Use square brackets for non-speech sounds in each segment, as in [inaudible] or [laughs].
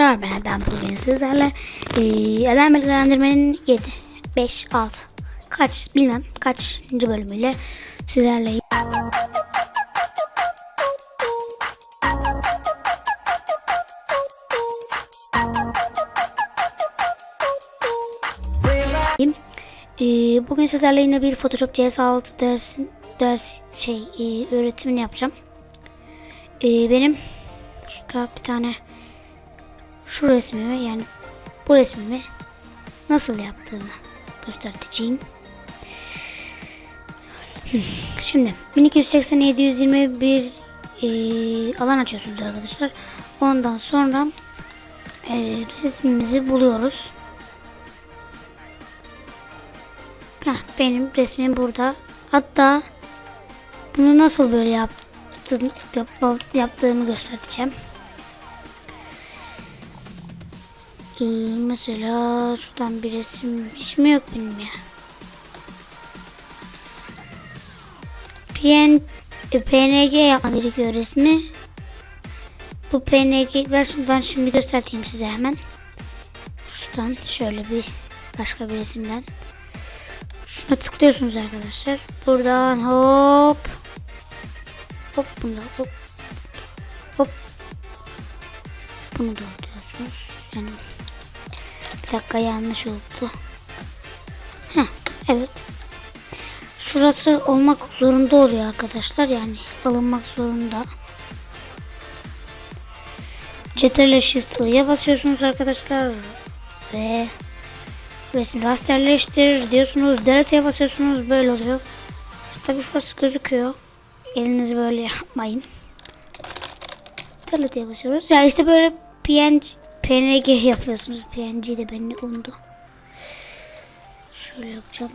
arkadaşlar ben Erdem bugün sizlerle e, Erdem Bilgilendirmenin 7, 5, 6 kaç bilmem kaçıncı bölümüyle sizlerle e, bugün sizlerle yine bir Photoshop CS6 ders, ders şey e, öğretimini yapacağım. E, benim şurada bir tane şu resmimi yani bu resmimi nasıl yaptığımı göstereceğim. Şimdi 1280 721 e, alan açıyorsunuz arkadaşlar. Ondan sonra e, resmimizi buluyoruz. Heh, benim resmim burada. Hatta bunu nasıl böyle yaptım, yap- yaptığımı göstereceğim. Mesela şuradan bir resim hiç mi yok benim ya? PN, PNG yapmam gerekiyor resmi. Bu PNG şuradan şimdi göstereyim size hemen. Şuradan şöyle bir başka bir resimden. Şuna tıklıyorsunuz arkadaşlar. Buradan hop hop bunu hop hop bunu da diyorsunuz. Yani bir dakika yanlış oldu. Heh, evet. Şurası olmak zorunda oluyor arkadaşlar. Yani alınmak zorunda. Ctrl Shift I'ya basıyorsunuz arkadaşlar. Ve resmi rasterleştir diyorsunuz. Delete'ye basıyorsunuz. Böyle oluyor. Tabii şurası gözüküyor. Elinizi böyle yapmayın. Delete'ye basıyoruz. Ya işte böyle PNG, PNG yapıyorsunuz. PNG de beni undu. Şöyle yapacağım.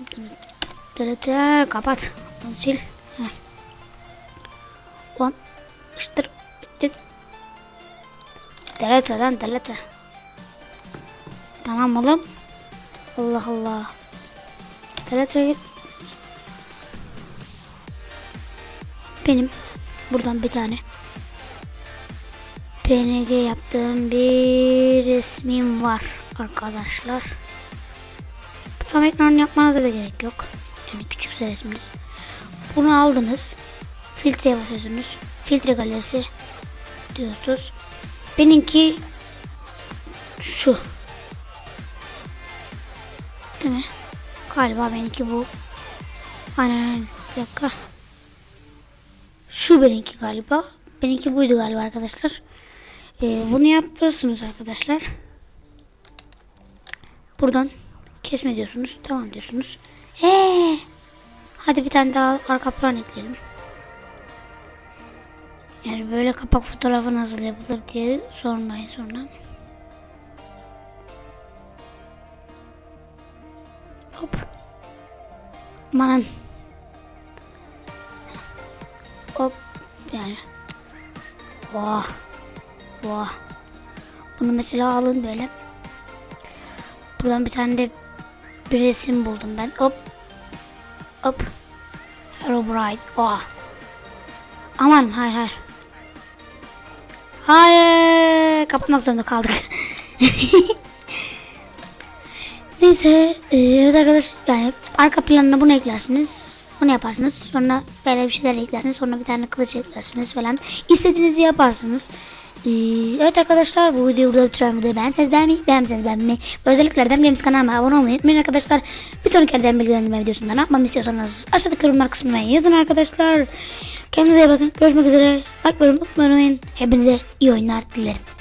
Delete kapat. Sil. Lan işte bitti. Delete lan delete. Tamam oğlum. Allah Allah. Delete. Benim buradan bir tane PNG yaptığım bir resmim var arkadaşlar. Tam ekran yapmanıza da gerek yok. Yani küçükse resminiz. Bunu aldınız. Filtreye basıyorsunuz. Filtre galerisi diyorsunuz. Benimki şu. Değil mi? Galiba benimki bu. Aynen. Bir dakika. Şu benimki galiba. Benimki buydu galiba arkadaşlar. Ee, bunu yaptırırsınız arkadaşlar. Buradan kesme diyorsunuz. Tamam diyorsunuz. Ee, hadi bir tane daha arka plan ekleyelim. Yani böyle kapak fotoğrafı nasıl yapılır diye sormayın sonra. Hop. Amanın. Hop. Yani. Vah. Vah. Bunu mesela alın böyle. Buradan bir tane de bir resim buldum ben. Hop. Hop. Herobrine. Vah. Aman hayır hayır. Hayır. Kapatmak zorunda kaldık. [laughs] Neyse. e, Evet arkadaşlar. Yani arka planına bunu eklersiniz. Bunu yaparsınız. Sonra böyle bir şeyler eklersiniz. Sonra bir tane kılıç eklersiniz falan. İstediğinizi yaparsınız. Ee, evet arkadaşlar bu videoyu burada bitiren videoyu beğenseniz beğenmeyi, beğenmezseniz beğenmeyi ve özellikle Erdem Games kanalıma abone olmayı unutmayın arkadaşlar. Bir sonraki Erdem bilgilendirme videosunda ne yapmamı istiyorsanız aşağıdaki yorumlar kısmına yazın arkadaşlar. Kendinize iyi bakın. Görüşmek üzere. Like ve unutmayın. Hepinize iyi oyunlar dilerim.